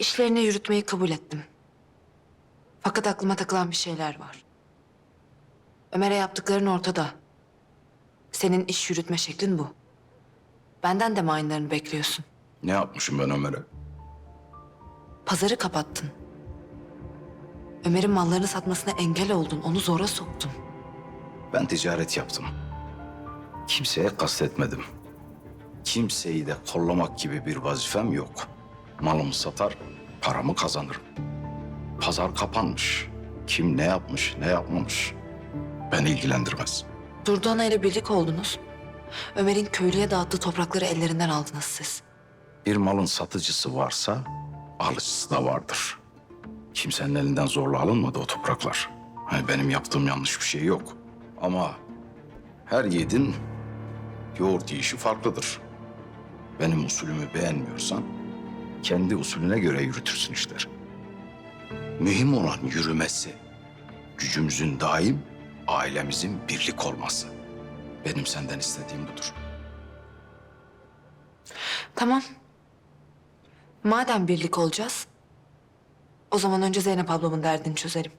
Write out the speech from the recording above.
İşlerini yürütmeyi kabul ettim. Fakat aklıma takılan bir şeyler var. Ömer'e yaptıkların ortada. Senin iş yürütme şeklin bu. Benden de mi aynılarını bekliyorsun? Ne yapmışım ben Ömer'e? Pazarı kapattın. Ömer'in mallarını satmasına engel oldun. Onu zora soktun. Ben ticaret yaptım. Kimseye kastetmedim. Kimseyi de kollamak gibi bir vazifem yok. Malımı satar, paramı kazanırım. Pazar kapanmış. Kim ne yapmış, ne yapmamış beni ilgilendirmez. Durdana ile birlik oldunuz. Ömer'in köylüye dağıttığı toprakları ellerinden aldınız siz. Bir malın satıcısı varsa alıcısı da vardır. Kimsenin elinden zorla alınmadı o topraklar. Hani benim yaptığım yanlış bir şey yok. Ama her yiğidin yoğurt yiyişi farklıdır. Benim usulümü beğenmiyorsan kendi usulüne göre yürütürsün işleri. Mühim olan yürümesi. Gücümüzün daim ailemizin birlik olması. Benim senden istediğim budur. Tamam. Madem birlik olacağız, o zaman önce Zeynep ablamın derdini çözelim.